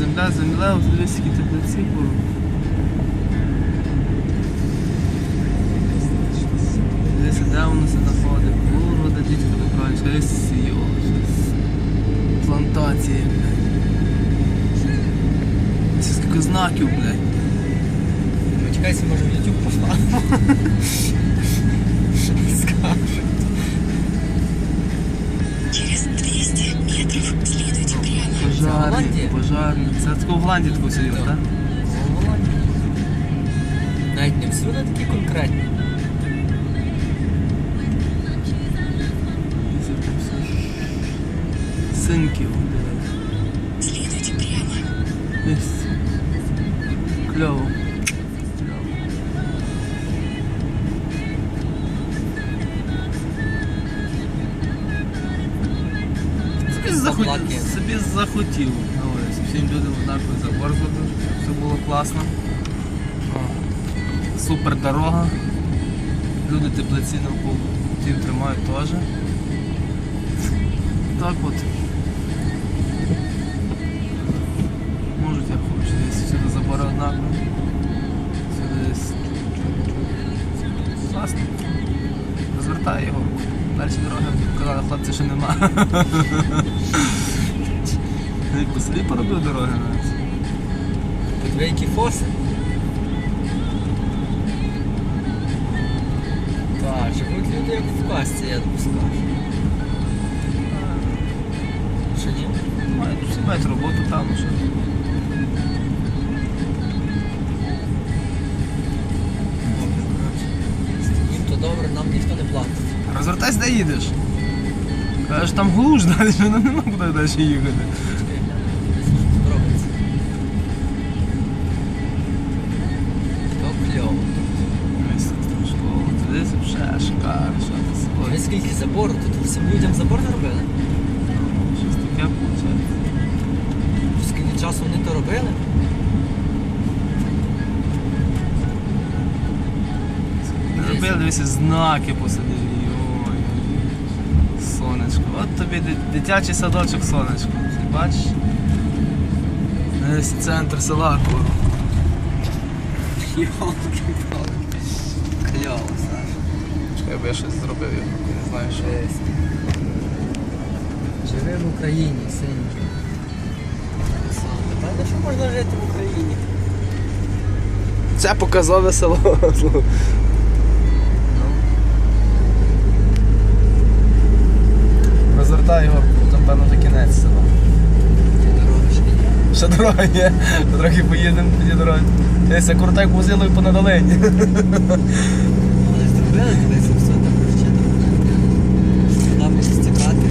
земля, земля, от дивись, які теплиці були. Дивися, де воно се знаходить? Курва, де дідько добрали, щось йо, щось. Плантації, блядь. Це скільки знаків, блядь. Ну, чекайся, може в YouTube поставимо. Пожарні. Це тако в Голландії тако сиділо, Так. так? Навіть не всюди такі конкретні. Все. Синків. Следуйте прямо. Кльово. Собі захотів, Однаковий забор зробив, щоб все було класно. Супер дорога. Люди теплиці навколо тим тримають теж. Так от. Можуть як хочуть. Десь всюди забори однакові. Всюди десь. Класно. Розвертай його. Далі дороги казали, хлопці, що нема. Ну, і по селі поробив дороги навіть. Тут які фоси. Так, живуть люди як в касті, я допускаю. Що ні? Мають, всі мають роботу там, ну що. Їм нам ніхто не платить. Розвертайся, де їдеш. Кажеш, там глуш далі, нам нема куди далі їхати. Скільки забору, тут всім людям забор зробили. Щось таке виходить. Скільки часу вони то робили? Зробили дивися знаки посадили. Йой. Сонечко. От тобі ди- дитячий садочок сонечко. Ти бачиш? Ось центр села Куру. Йолки-палки. Кльово, Саша. Чекай, бо я щось зробив, я не знаю що. Жесть. Живи в Україні, синьки. Правда, що можна жити в Україні? Це показове село. Розвертай його, там певно вже кінець села. Ще дорога є, трохи поїдемо тоді дороги. Дивися, крута як возило і понадалені. Вони зробили, дивися, все так розчитано. Сюди може стікати.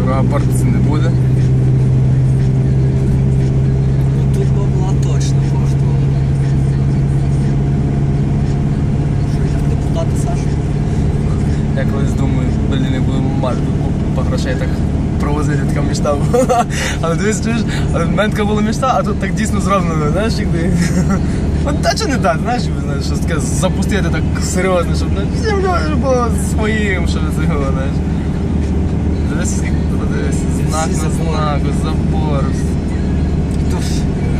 Дорога портиться не буде. Ну тут бабла точно коштувала. Що, як депутати Саша? Я колись думаю, блін, не будемо мати по грошей так провозити, така мечта була. Але дивись, чуєш, в мене така була мечта, а тут так дійсно зроблено, знаєш, якби. От та чи не так, знаєш, знаєш, щось таке запустити так серйозно, щоб всім було своїм, що це його, знаєш. Дивись, дивись, знак на знаку, забор.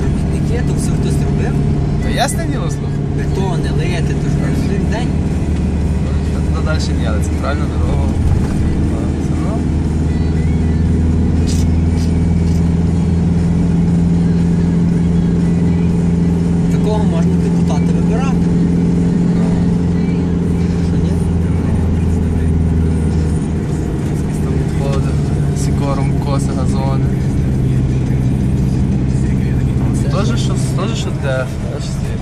Робітники, то все хтось робив. Та ясне діло, слухай. Бетони, леяти, то ж день. Далі але центральну дорогу. Стоїть.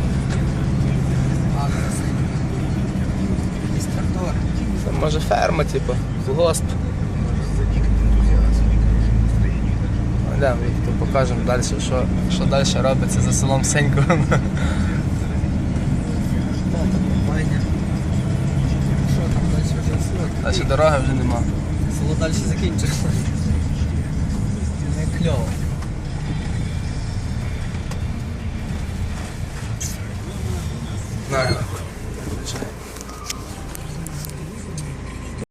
Якийсь трактор. Це може ферма, типу, госп. Йдемо, то покажемо далі, що, що далі робиться за селом Сенько. Та, там. Що там далі вже село? Далі дороги вже нема. Село далі закінчилося. Не кльово.